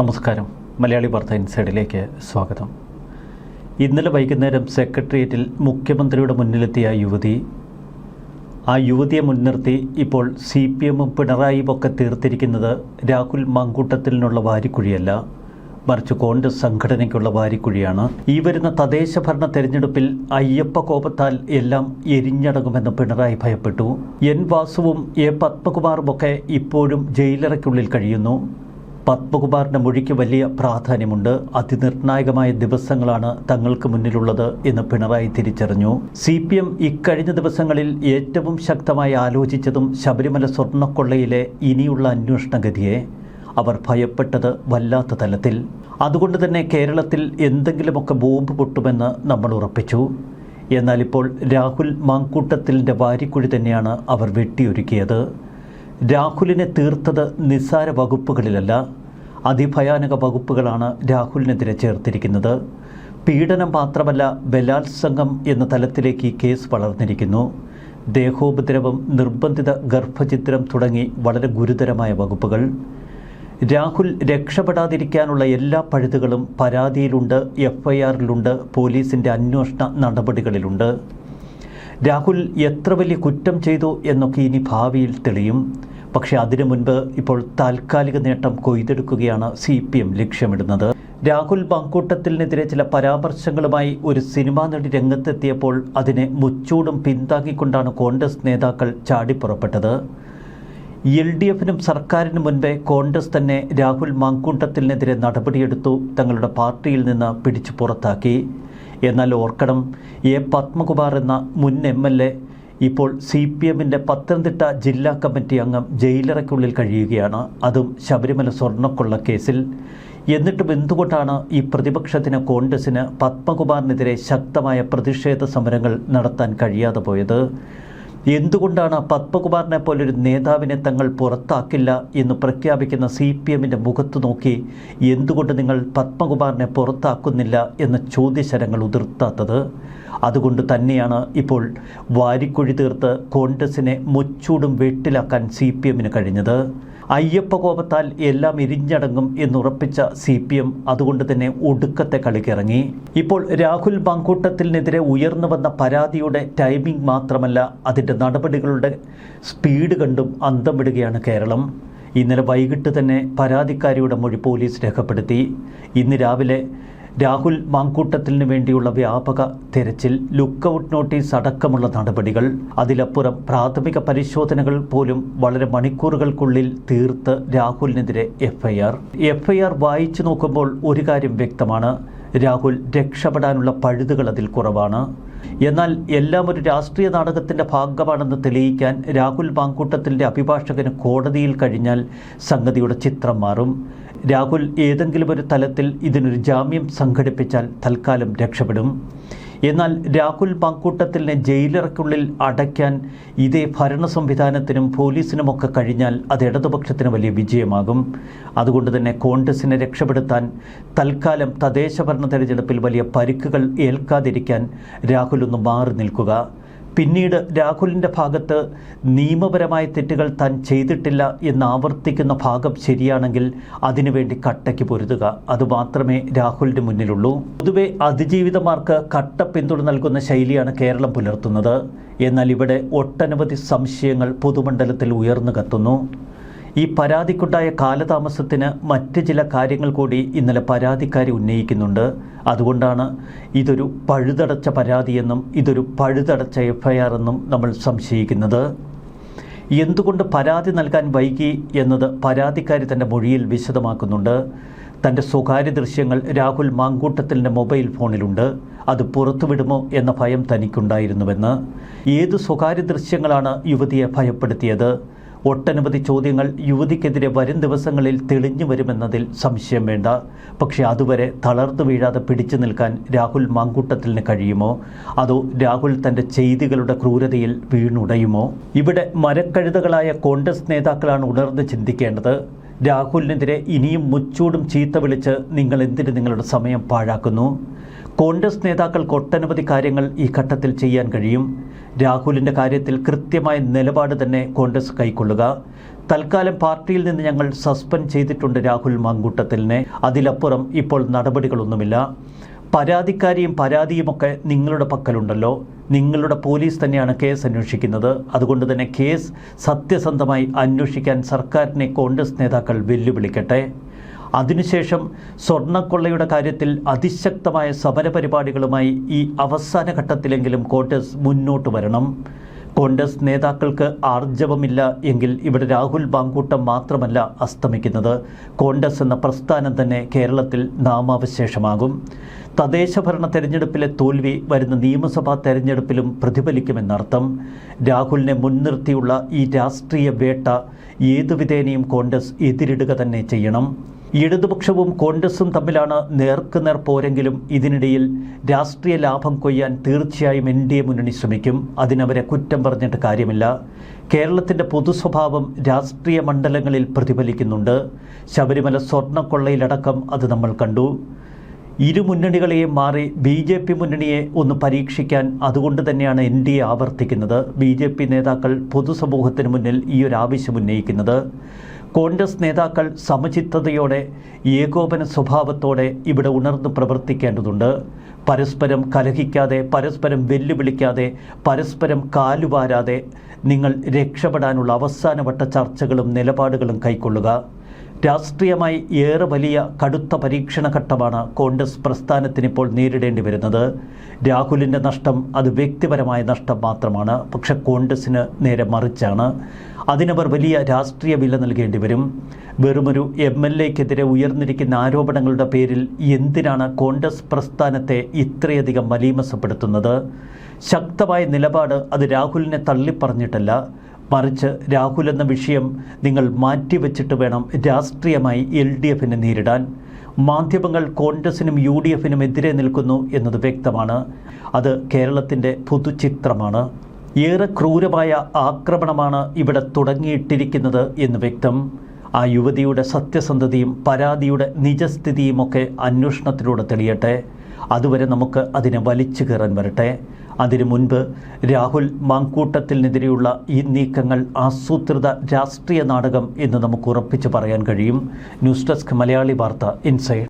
നമസ്കാരം. മലയാളി വാർത്ത ഇൻസൈഡിലേക്ക് സ്വാഗതം. ഇന്നലെ വൈകുന്നേരം സെക്രട്ടേറിയറ്റിൽ മുഖ്യമന്ത്രിയുടെ മുന്നിലെത്തിയ യുവതി. ആ യുവതിയെ മുൻനിർത്തി ഇപ്പോൾ സി പി എമ്മും പിണറായിയും ഒക്കെ തീർത്തിരിക്കുന്നത് രാഹുൽ മങ്കൂട്ടത്തിനുള്ള വാരിക്കുഴിയല്ല മറിച്ച് കോൺഗ്രസ് സംഘടനയ്ക്കുള്ള വാരിക്കുഴിയാണ്. ഈ വരുന്ന തദ്ദേശ ഭരണ തെരഞ്ഞെടുപ്പിൽ അയ്യപ്പ കോപത്താൽ എല്ലാം എരിഞ്ഞടങ്ങുമെന്ന് പിണറായി ഭയപ്പെട്ടു. എൻ വാസുവും എ പത്മകുമാറുമൊക്കെ ഇപ്പോഴും ജയിലറയ്ക്കുള്ളിൽ കഴിയുന്നു. പത്മകുമാറിന്റെ മൊഴിക്ക് വലിയ പ്രാധാന്യമുണ്ട്. അതിനിർണായകമായ ദിവസങ്ങളാണ് തങ്ങൾക്ക് മുന്നിലുള്ളത് എന്ന് പിണറായി തിരിച്ചറിഞ്ഞു. സി പി എം ഇക്കഴിഞ്ഞ ദിവസങ്ങളിൽ ഏറ്റവും ശക്തമായി ആലോചിച്ചതും ശബരിമല സ്വർണക്കൊള്ളയിലെ ഇനിയുള്ള അന്വേഷണഗതിയെ അവർ ഭയപ്പെട്ടത് വല്ലാത്ത തലത്തിൽ. അതുകൊണ്ട് തന്നെ കേരളത്തിൽ എന്തെങ്കിലുമൊക്കെ ബോംബ് പൊട്ടുമെന്ന് നമ്മൾ ഉറപ്പിച്ചു. എന്നാൽ ഇപ്പോൾ രാഹുൽ മാങ്കൂട്ടത്തിലിന്റെ വാരിക്കുഴി തന്നെയാണ് അവർ വെട്ടിയൊരുക്കിയത്. രാഹുലിനെ തീർത്തത് നിസ്സാര വകുപ്പുകളിലല്ല അതിഭയാനക വകുപ്പുകളാണ് രാഹുലിനെതിരെ ചേർത്തിരിക്കുന്നത്. പീഡനം മാത്രമല്ല ബലാത്സംഗം എന്ന തലത്തിലേക്ക് ഈ കേസ് വളർന്നിരിക്കുന്നു. ദേഹോപദ്രവം നിർബന്ധിത ഗർഭചിത്രം തുടങ്ങി വളരെ ഗുരുതരമായ വകുപ്പുകൾ. രാഹുൽ രക്ഷപ്പെടാതിരിക്കാനുള്ള എല്ലാ പഴുതുകളും പരാതിയിലുണ്ട് എഫ് ഐ ആറിലുണ്ട് പോലീസിന്റെ അന്വേഷണ നടപടികളിലുണ്ട്. രാഹുൽ എത്ര വലിയ കുറ്റം ചെയ്തു എന്നൊക്കെ ഇനി ഭാവിയിൽ തെളിയും. പക്ഷേ അതിനു മുൻപ് ഇപ്പോൾ താൽക്കാലിക നേട്ടം കൊയ്തെടുക്കുകയാണ് സി പി എം ലക്ഷ്യമിടുന്നത്. രാഹുൽ മങ്കൂട്ടത്തിനെതിരെ ചില പരാമർശങ്ങളുമായി ഒരു സിനിമാ നടി രംഗത്തെത്തിയപ്പോൾ അതിനെ മുച്ചൂടും പിന്താങ്ങിക്കൊണ്ടാണ് കോൺഗ്രസ് നേതാക്കൾ ചാടിപ്പുറപ്പെട്ടത്. എൽ ഡി എഫിനും സർക്കാരിനും മുൻപേ കോൺഗ്രസ് തന്നെ രാഹുൽ മാങ്കൂട്ടത്തിനെതിരെ നടപടിയെടുത്തു തങ്ങളുടെ പാർട്ടിയിൽ നിന്ന് പിടിച്ചു പുറത്താക്കി. എന്നാൽ ഓർക്കണം എ പത്മകുമാർ എന്ന മുൻ എം എൽ എ ഇപ്പോൾ സി പി എമ്മിന്റെ പത്തനംതിട്ട ജില്ലാ കമ്മിറ്റി അംഗം ജയിലറയ്ക്കുള്ളിൽ കഴിയുകയാണ്. അതും ശബരിമല സ്വർണക്കൊള്ള കേസിൽ. എന്നിട്ടും എന്തുകൊണ്ടാണ് ഈ പ്രതിപക്ഷത്തിന് കോൺഗ്രസിന് പത്മകുമാറിനെതിരെ ശക്തമായ പ്രതിഷേധ സമരങ്ങൾ നടത്താൻ കഴിയാതെ പോയത്? എന്തുകൊണ്ടാണ് പത്മകുമാറിനെ പോലൊരു നേതാവിനെ തങ്ങൾ പുറത്താക്കില്ല എന്ന് പ്രഖ്യാപിക്കുന്ന സി പി എമ്മിന്റെ മുഖത്ത് നോക്കി എന്തുകൊണ്ട് നിങ്ങൾ പത്മകുമാറിനെ പുറത്താക്കുന്നില്ല എന്ന ചോദ്യശരങ്ങൾ ഉതിർത്താത്തത്? അതുകൊണ്ട് തന്നെയാണ് ഇപ്പോൾ വാരിക്കുഴി തീർത്ത് കോൺഗ്രസിനെ മുച്ചൂടും വെട്ടിലാക്കാൻ സി പി എമ്മിന് കഴിഞ്ഞത്. അയ്യപ്പ കോപത്താൽ എല്ലാം ഇരിഞ്ഞടങ്ങും എന്നുറപ്പിച്ച സി പി എം അതുകൊണ്ട് തന്നെ ഒടുക്കത്തെ കളിക്കിറങ്ങി. ഇപ്പോൾ രാഹുൽ ബാങ്കൂട്ടത്തിനെതിരെ ഉയർന്നു വന്ന പരാതിയുടെ ടൈമിംഗ് മാത്രമല്ല അതിന്റെ നടപടികളുടെ സ്പീഡ് കണ്ടും അന്തം വിടുകയാണ് കേരളം. ഇന്നലെ വൈകിട്ട് തന്നെ പരാതിക്കാരിയുടെ മൊഴി പോലീസ് രേഖപ്പെടുത്തി. ഇന്ന് രാവിലെ രാഹുൽ മാങ്കൂട്ടത്തിന് വേണ്ടിയുള്ള വ്യാപക തെരച്ചിൽ ലുക്കൌട്ട് നോട്ടീസ് അടക്കമുള്ള നടപടികൾ. അതിലപ്പുറം പ്രാഥമിക പരിശോധനകൾ പോലും വളരെ മണിക്കൂറുകൾക്കുള്ളിൽ തീർത്ത് രാഹുലിനെതിരെ എഫ്ഐആർ. എഫ്ഐആർ വായിച്ചു നോക്കുമ്പോൾ ഒരു കാര്യം വ്യക്തമാണ്. രാഹുൽ രക്ഷപ്പെടാനുള്ള പഴുതുകൾ അതിൽ കുറവാണ്. എന്നാൽ എല്ലാം ഒരു രാഷ്ട്രീയ നാടകത്തിന്റെ ഭാഗമാണെന്ന് തെളിയിക്കാൻ രാഹുൽ മാങ്കൂട്ടത്തിന്റെ അഭിഭാഷകന് കോടതിയിൽ കഴിഞ്ഞാൽ സംഗതിയുടെ ചിത്രം മാറും. രാഹുൽ ഏതെങ്കിലും ഒരു തലത്തിൽ ഇതിനൊരു ജാമ്യം സംഘടിപ്പിച്ചാൽ തൽക്കാലം രക്ഷപ്പെടും. എന്നാൽ രാഹുൽ മാങ്കൂട്ടത്തിലിനെ ജയിലിറക്കുള്ളിൽ അടയ്ക്കാൻ ഇതേ ഭരണ സംവിധാനത്തിനും പോലീസിനുമൊക്കെ കഴിഞ്ഞാൽ അത് ഇടതുപക്ഷത്തിന് വലിയ വിജയമാകും. അതുകൊണ്ട് തന്നെ കോൺഗ്രസിനെ രക്ഷപ്പെടുത്താൻ തൽക്കാലം തദ്ദേശ ഭരണ തെരഞ്ഞെടുപ്പിൽ വലിയ പരിക്കുകൾ ഏൽക്കാതിരിക്കാൻ രാഹുൽ ഒന്ന് മാറി നിൽക്കുക. പിന്നീട് രാഹുലിന്റെ ഭാഗത്ത് നിയമപരമായ തെറ്റുകൾ താൻ ചെയ്തിട്ടില്ല എന്ന് ആവർത്തിക്കുന്ന ഭാഗം ശരിയാണെങ്കിൽ അതിനുവേണ്ടി കട്ടയ്ക്ക് പൊരുതുക. അതുമാത്രമേ രാഹുലിന്റെ മുന്നിലുള്ളൂ. പൊതുവെ അതിജീവിതമാർക്ക് കട്ട പിന്തുണ നൽകുന്ന ശൈലിയാണ് കേരളം പുലർത്തുന്നത്. എന്നാൽ ഇവിടെ ഒട്ടനവധി സംശയങ്ങൾ പൊതുമണ്ഡലത്തിൽ ഉയർന്നു കത്തുന്നു. ഈ പരാതിക്കുണ്ടായ കാലതാമസത്തിന് മറ്റ് ചില കാര്യങ്ങൾ കൂടി ഇന്നലെ പരാതിക്കാരി ഉന്നയിക്കുന്നുണ്ട്. അതുകൊണ്ടാണ് ഇതൊരു പഴുതടച്ച പരാതിയെന്നും ഇതൊരു പഴുതടച്ച എഫ്ഐആർ എന്നും നമ്മൾ സംശയിക്കുന്നത്. എന്തുകൊണ്ട് പരാതി നൽകാൻ വൈകി എന്നത് പരാതിക്കാരി തന്റെ മൊഴിയിൽ വിശദമാക്കുന്നുണ്ട്. തന്റെ സ്വകാര്യ ദൃശ്യങ്ങൾ രാഹുൽ മാങ്കൂട്ടത്തിന്റെ മൊബൈൽ ഫോണിലുണ്ട്. അത് പുറത്തുവിടുമോ എന്ന ഭയം തനിക്കുണ്ടായിരുന്നുവെന്ന്. ഏത് സ്വകാര്യ ദൃശ്യങ്ങളാണ് യുവതിയെ ഭയപ്പെടുത്തിയത്? ഒട്ടനവധി ചോദ്യങ്ങൾ യുവതിക്കെതിരെ വരും ദിവസങ്ങളിൽ തെളിഞ്ഞു വരുമെന്നതിൽ സംശയം വേണ്ട. പക്ഷേ അതുവരെ തളർത്തു വീഴാതെ പിടിച്ചു നിൽക്കാൻ രാഹുൽ മാങ്കൂട്ടത്തിന് കഴിയുമോ? അതോ രാഹുൽ തന്റെ ചെയ്തികളുടെ ക്രൂരതയിൽ വീണുടയുമോ? ഇവിടെ മരക്കഴുതകളായ കോൺഗ്രസ് നേതാക്കളാണ് ഉണർന്ന് ചിന്തിക്കേണ്ടത്. രാഹുലിനെതിരെ ഇനിയും മുച്ചൂടും ചീത്ത വിളിച്ച് നിങ്ങൾ എന്തിന് നിങ്ങളുടെ സമയം പാഴാക്കുന്നു? കോൺഗ്രസ് നേതാക്കൾക്ക് ഒട്ടനവധി കാര്യങ്ങൾ ഈ ഘട്ടത്തിൽ ചെയ്യാൻ കഴിയും. രാഹുലിന്റെ കാര്യത്തിൽ കൃത്യമായ നിലപാട് തന്നെ കോൺഗ്രസ് കൈക്കൊള്ളുക. തൽക്കാലം പാർട്ടിയിൽ നിന്ന് ഞങ്ങൾ സസ്പെൻഡ് ചെയ്തിട്ടുണ്ട് രാഹുൽ മാങ്കൂട്ടത്തിലിനെ. അതിലപ്പുറം ഇപ്പോൾ നടപടികളൊന്നുമില്ല. പരാതിക്കാരിയും പരാതിയുമൊക്കെ നിങ്ങളുടെ പക്കലുണ്ടല്ലോ. നിങ്ങളുടെ പോലീസ് തന്നെയാണ് കേസ് അന്വേഷിക്കുന്നത്. അതുകൊണ്ട് തന്നെ കേസ് സത്യസന്ധമായി അന്വേഷിക്കാൻ സർക്കാരിനെ കോൺഗ്രസ് നേതാക്കൾ വെല്ലുവിളിക്കട്ടെ. അതിനുശേഷം സ്വർണക്കൊള്ളയുടെ കാര്യത്തിൽ അതിശക്തമായ സമരപരിപാടികളുമായി ഈ അവസാന ഘട്ടത്തിലെങ്കിലും കോൺഗ്രസ് മുന്നോട്ട് വരണം. കോൺഗ്രസ് നേതാക്കൾക്ക് ആർജവമില്ല എങ്കിൽ ഇവിടെ രാഹുൽ ബാങ്കൂട്ടം മാത്രമല്ല അസ്തമിക്കുന്നത്. കോൺഗ്രസ് എന്ന പ്രസ്ഥാനം തന്നെ കേരളത്തിൽ നാമാവശേഷമാകും. തദ്ദേശഭരണ തെരഞ്ഞെടുപ്പിലെ തോൽവി വരുന്ന നിയമസഭാ തെരഞ്ഞെടുപ്പിലും പ്രതിഫലിക്കുമെന്നർത്ഥം. രാഹുലിനെ മുൻനിർത്തിയുള്ള ഈ രാഷ്ട്രീയ വേട്ട ഏതു വിധേനയും കോൺഗ്രസ് എതിരിടുക തന്നെ ചെയ്യണം. ഇടതുപക്ഷവും കോൺഗ്രസും തമ്മിലാണ് നേർക്കുനേർ പോരെങ്കിലും ഇതിനിടയിൽ രാഷ്ട്രീയ ലാഭം കൊയ്യാൻ തീർച്ചയായും എൻ ഡി എ മുന്നണി ശ്രമിക്കും. അതിനവരെ കുറ്റം പറഞ്ഞിട്ട് കാര്യമില്ല. കേരളത്തിന്റെ പൊതുസ്വഭാവം രാഷ്ട്രീയ മണ്ഡലങ്ങളിൽ പ്രതിഫലിക്കുന്നുണ്ട്. ശബരിമല സ്വർണക്കൊള്ളയിലടക്കം അത് നമ്മൾ കണ്ടു. ഇരു മുന്നണികളെയും മാറി ബി ജെ പി മുന്നണിയെ ഒന്ന് പരീക്ഷിക്കാൻ അതുകൊണ്ട് തന്നെയാണ് എൻ ഡി എ ആവർത്തിക്കുന്നത്. ബി ജെ പി നേതാക്കൾ പൊതുസമൂഹത്തിന് മുന്നിൽ ഈ ഒരു ആവശ്യം ഉന്നയിക്കുന്നത്. കോൺഗ്രസ് നേതാക്കൾ സമചിത്തതയോടെ ഏകോപന സ്വഭാവത്തോടെ ഇവിടെ ഉണർന്ന് പ്രവർത്തിക്കേണ്ടതുണ്ട്. പരസ്പരം കലഹിക്കാതെ പരസ്പരം വെല്ലുവിളിക്കാതെ പരസ്പരം കാലുവാരാതെ നിങ്ങൾ രക്ഷപ്പെടാനുള്ള അവസാനവട്ട ചർച്ചകളും നിലപാടുകളും കൈക്കൊള്ളുക. രാഷ്ട്രീയമായി ഏറെ വലിയ കടുത്ത പരീക്ഷണ ഘട്ടമാണ് കോൺഗ്രസ് പ്രസ്ഥാനത്തിന് ഇപ്പോൾ നേരിടേണ്ടി വരുന്നത്. രാഹുലിന്റെ നഷ്ടം അത് വ്യക്തിപരമായ നഷ്ടം മാത്രമാണ്. പക്ഷെ കോൺഗ്രസിന് നേരെ മറിച്ചാണ്. അതിനവർ വലിയ രാഷ്ട്രീയ വില നൽകേണ്ടി വരും. വെറുമൊരു എം എൽ എക്കെതിരെ ഉയർന്നിരിക്കുന്ന ആരോപണങ്ങളുടെ പേരിൽ എന്തിനാണ് കോൺഗ്രസ് പ്രസ്ഥാനത്തെ ഇത്രയധികം മലീമസപ്പെടുത്തുന്നത്? ശക്തമായ നിലപാട് അത് രാഹുലിനെ തള്ളിപ്പറഞ്ഞിട്ടല്ല. മറിച്ച് രാഹുൽ എന്ന വിഷയം നിങ്ങൾ മാറ്റിവെച്ചിട്ട് വേണം രാഷ്ട്രീയമായി എൽ ഡി എഫിനെ നേരിടാൻ. മാധ്യമങ്ങൾ കോൺഗ്രസിനും യു ഡി എഫിനും എതിരെ നിൽക്കുന്നു എന്നത് വ്യക്തമാണ്. അത് കേരളത്തിന്റെ പുതുചിത്രമാണ്. ഏറെ ക്രൂരമായ ആക്രമണമാണ് ഇവിടെ തുടങ്ങിയിട്ടിരിക്കുന്നത് എന്ന് വ്യക്തം. ആ യുവതിയുടെ സത്യസന്ധതയും പരാതിയുടെ നിജസ്ഥിതിയുമൊക്കെ അന്വേഷണത്തിലൂടെ തെളിയട്ടെ. അതുവരെ നമുക്ക് അതിനെ വലിച്ചു കയറാൻ വരട്ടെ. അതിനു മുൻപ് രാഹുൽ മാങ്കൂട്ടത്തിനെതിരെയുള്ള ഈ നീക്കങ്ങൾ ആസൂത്രിത രാഷ്ട്രീയ നാടകം എന്ന് നമുക്ക് ഉറപ്പിച്ചു പറയാൻ കഴിയും. ന്യൂസ് ഡെസ്ക് മലയാളി വാർത്ത ഇൻസൈഡ്.